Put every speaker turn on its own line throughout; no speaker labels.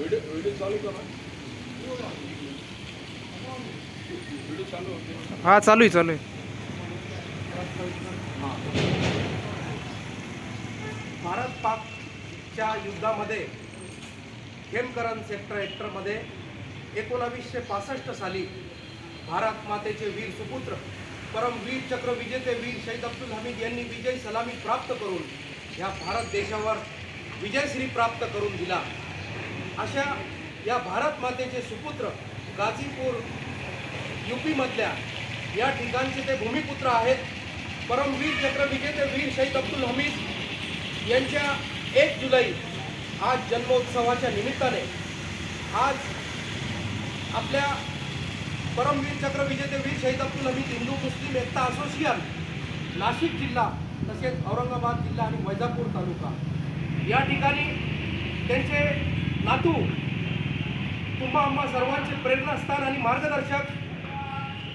Video video चालू करा. Video चालू होते
हा चालू आहे चालू आहे.
भारत पाकच्या युद्धामध्ये खेमकरन सेक्टर हेक्टरमध्ये एकोणावीसशे पासष्ट साली भारत मातेचे वीर सुपुत्र परमवीर चक्र विजेते वीर शहीद अब्दुल हमीद यांनी विजय सलामी प्राप्त करून ह्या भारत देशावर विजयश्री प्राप्त करून दिला. अशा या भारत मातेचे सुपुत्र गाझीपूर युपीमधल्या या ठिकाणचे ते भूमिपुत्र आहेत. परमवीर चक्र विजेते वीर शहीद अब्दुल हमीद यांच्या एक जुलै आज जन्मोत्सवाच्या निमित्ताने आज आपल्या परमवीर चक्र विजेते वीर शहीद अब्दुल हमीद हिंदू मुस्लिम एकता असोसिएशन नाशिक जिल्हा तसेच औरंगाबाद जिल्हा आणि वैजापूर तालुका. या ठिकाणी त्यांचे नातू तुम्हा आम्हा सर्वांचे प्रेरणास्थान आणि मार्गदर्शक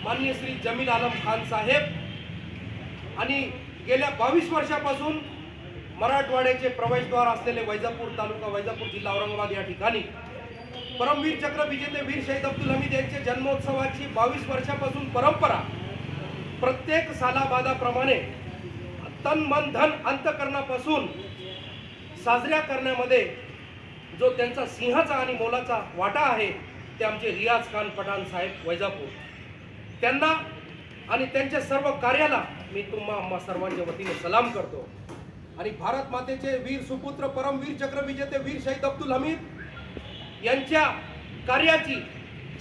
मान्य श्री जमील आलम खान साहेब आणि गेल्या बावीस वर्षापासून मराठवाड्याचे प्रवेशद्वार असलेले वैजापूर तालुका वैजापूर जिल्हा औरंगाबाद या ठिकाणी. परमवीर चक्र विजेते वीर शहीद अब्दुल हमीद यांच्या जन्मोत्सवाची बावीस वर्षापासून परंपरा प्रत्येक सालाबादाप्रमाणे तन मन धन अंतकरणापासून साजऱ्या करण्यामध्ये जो त्यांचा सिंहाचा आणि मोलाचा वाटा आहे ते आमचे रियाज खान पठाण साहेब वैजापूर. त्यांना आणि त्यांच्या सर्व कार्याला मी तुम्हा आम्हा सर्वांच्या वतीने सलाम करतो. आणि भारत मातेचे वीर सुपुत्र परमवीर चक्रविजेते वीर शहीद अब्दुल हमीद यांच्या कार्याची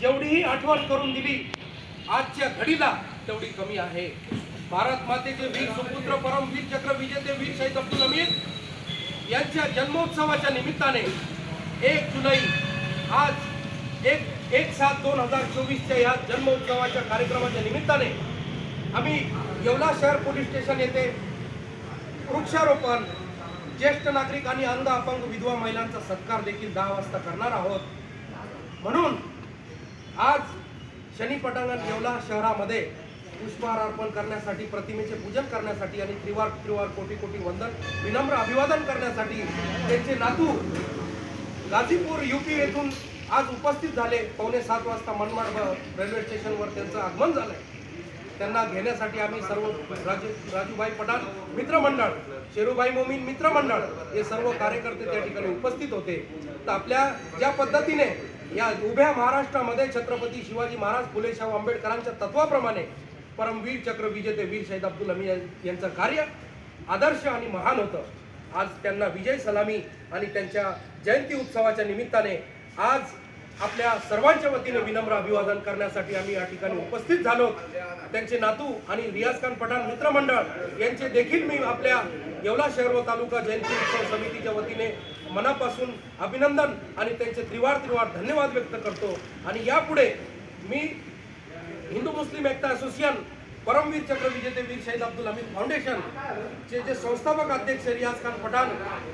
जेवढीही आठवण करून दिली आजच्या घडीला तेवढी कमी आहे. भारत मातेचे वीर सुपुत्र परमवीर चक्र विजेते वीर शहीद अब्दुल हमीद यांच्या जन्मोत्सवाच्या निमित्ताने एक जुलै आज एक एक सात दोन हजार चोवीसच्या या जन्मोत्सवाच्या कार्यक्रमाच्या निमित्ताने आम्ही येवला शहर पोलीस स्टेशन येथे वृक्षारोपण ज्येष्ठ नागरिक आणि अंध अपंग विधवा महिलांचा सत्कार देखील दहा वाजता करणार आहोत. म्हणून आज शनी पटांगण येवला शहरामध्ये पुष्पहार अर्पण करण्यासाठी प्रतिमेचे पूजन करण्यासाठी आणि त्रिवार त्रिवार कोटी कोटी वंदन विनम्र अभिवादन करण्यासाठी त्यांचे नातू गाझीपूर युपी येथून आज उपस्थित झाले. पावणे सात वाजता मनमाड रेल्वे स्टेशनवर त्यांचं आगमन झालंय. त्यांना घेण्यासाठी आम्ही सर्व राजू राजूभाई पठाण मित्रमंडळ शेरूभाई मोमीन मित्रमंडळ हे सर्व कार्यकर्ते त्या ठिकाणी उपस्थित होते. तर आपल्या ज्या पद्धतीने या उभ्या महाराष्ट्रामध्ये छत्रपती शिवाजी महाराज फुले शाहू आंबेडकरांच्या तत्वाप्रमाणे परमवीर चक्र विजेते वीर शहीद अब्दुल अमी यांचं कार्य आदर्श आणि महान होतं. आज त्यांना विजय सलामी आणि त्यांच्या जयंती उत्सवाच्या निमित्ताने आज आपल्या सर्वांच्या वतीने विनम्र अभिवादन करण्यासाठी आम्ही या ठिकाणी उपस्थित झालो. त्यांचे नातू आणि रियाज खान पठाण मित्रमंडळ यांचे देखील मी आपल्या येवला शहर व तालुका जयंती उत्सव समितीच्या वतीने मनापासून अभिनंदन आणि त्यांचे त्रिवार त्रिवार धन्यवाद व्यक्त करतो. आणि यापुढे मी हिंदू मुस्लिम एकता असोसिएशन परमवीर चक्र विजेते वीर शहीद अब्दुल हमीद फाउंडेशन चे जे संस्थापक अध्यक्ष रियाज खान पठाण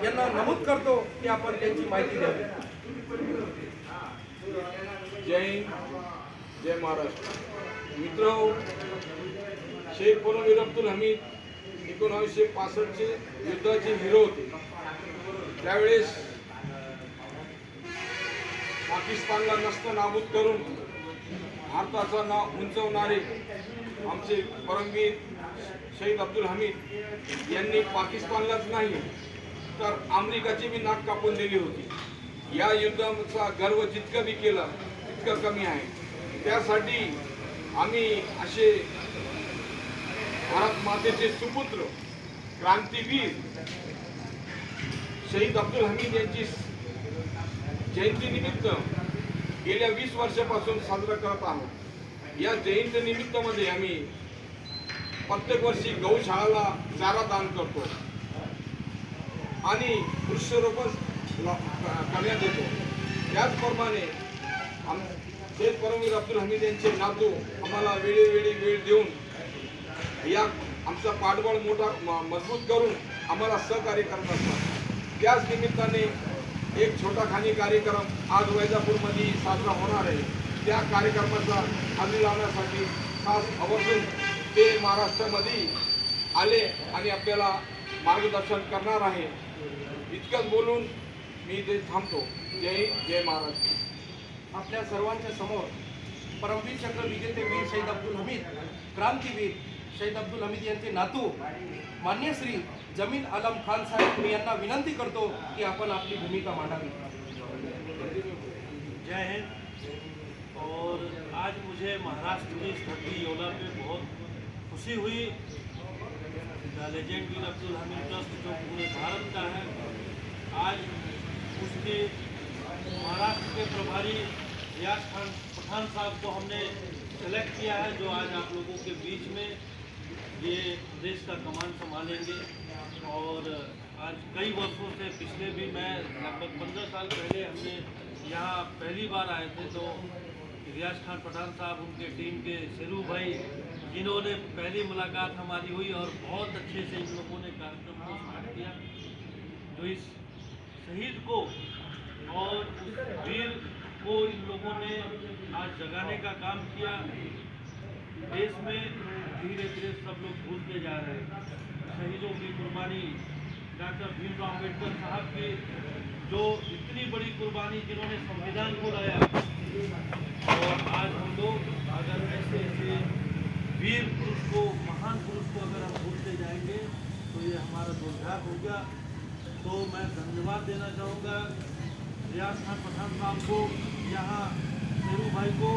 यांना नमूद करतो की आपण त्यांची माहिती द्यावी.
जय हिंद जय महाराष्ट्र. मित्र शेख परमवीर अब्दुल हमीद एकोणावीसशे पासष्टचे युद्धाचे हिरो होते. त्यावेळेस पाकिस्तानला नसतं नाबूद करून भारताचं नाव उंचवणारे आमचे परमवीर शहीद अब्दुल हमीद यांनी पाकिस्तानलाच नाही तर अमेरिकाची मी नाक कापून दिली होती. या युद्धाचा गर्व जितकं मी केलं तितकं कमी आहे. त्यासाठी आम्ही असे भारत मातेचे सुपुत्र क्रांतीवीर शहीद अब्दुल हमीद यांची जयंतीनिमित्त गेल्या वीस वर्षापासून साजरा करत आहोत. या जयंती निमित्तामध्ये आम्ही प्रत्येक वर्षी गौशाळाला चारा दान करतो. आणि वृक्षारोपण ला- करण्यात येतो. त्याचप्रमाणे आम शेख परमवीर अब्दुल हमीद यांचे नातू आम्हाला वेळोवेळी वेळ देऊन या आमचा पाठबळ मोठा म- मजबूत करून आम्हाला सहकार्य करत असतात. त्याच निमित्ताने एक छोटा खानी कार्यक्रम आज वैजापूरमध्ये साजरा होणार आहे. त्या कार्यक्रमाचा हमी लावण्यासाठी खास आवर्जून ते महाराष्ट्रामध्ये आले आणि आपल्याला मार्गदर्शन करणार आहे. इतकंच बोलून मी ते थांबतो. जय हिंद जय महाराष्ट्र.
आपल्या सर्वांच्या समोर परमवीर चक्र विजेते वीर शहीद अब्दुल हमीद क्रांतीवीर शहीद अब्दुल हमीद नातू मान्य श्री ज़मीन आलम खान साहेब, मी विनंती करतो की आपण भूमिका मांडावी.
जय हिंद. और आज मुझे महाराष्ट्र की धरती योला पे बहुत खुशी हुई। The legend Veer Abdul Hamid trust, जो पूरे भारत का है, आज उसके महाराष्ट्र के प्रभारी रियाज खान पठान साहब को हमने सेलेक्ट किया है, जो आज आप लोगों के बीच ये देश का कमान संभालेंगे। और आज कई वर्षों से पिछले भी मैं लगभग पंद्रह साल पहले हमने यहाँ पहली बार आए थे तो रियाज खान पठान साहब, उनके टीम के शेरू भाई, जिन्होंने पहली मुलाकात हमारी हुई और बहुत अच्छे से इन लोगों ने कार्यक्रम को स्टार्ट किया, जो इस शहीद को और वीर को इन लोगों ने आज जगाने का काम किया। देश में धीरे धीरे सब लोग भूलते जा रहे हैं। शहीदों की कुर्बानी डॉक्टर भीमराव अंबेडकर साहब की, जो इतनी बड़ी कुर्बानी जिन्होंने संविधान को लाया। और आज हम लोग अगर ऐसे ऐसे वीर पुरुष को, महान पुरुष को अगर हम भूलते जाएँगे तो ये हमारा दुर्भाग्य होगा तो मैं धन्यवाद देना चाहूँगा रियाज खान पठान साहब को, यहाँ शेरू भाई को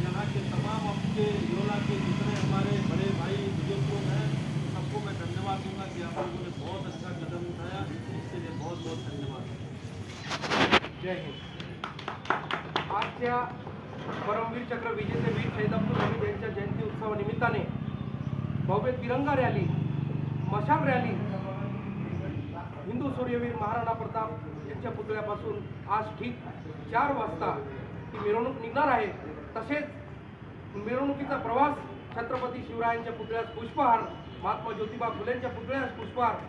यहाँ के तमाम आपके योला के जितने हमारे बड़े भाई बुजुर्ग लोग हैं सबको मैं धन्यवाद दूंगा कि आप लोगों ने बहुत अच्छा कदम उठाया। इसके लिए बहुत बहुत धन्यवाद।
जय हिंद। आजच्या परमवीर चक्र विजेते वीर शहीद अब्दुल यांच्या जयंती उत्सवानिमित्ताने भव्य तिरंगा रॅली मशाल रॅली हिंदू सूर्यवीर महाराणा प्रताप यांच्या पुतळ्यापासून आज ठीक चार वाजता ती मिरवणूक निघणार आहे. तसेच मिरवणुकीचा प्रवास छत्रपती शिवरायांच्या पुतळ्यास पुष्पहार महात्मा ज्योतिबा फुलेंच्या पुतळ्यास पुष्पहार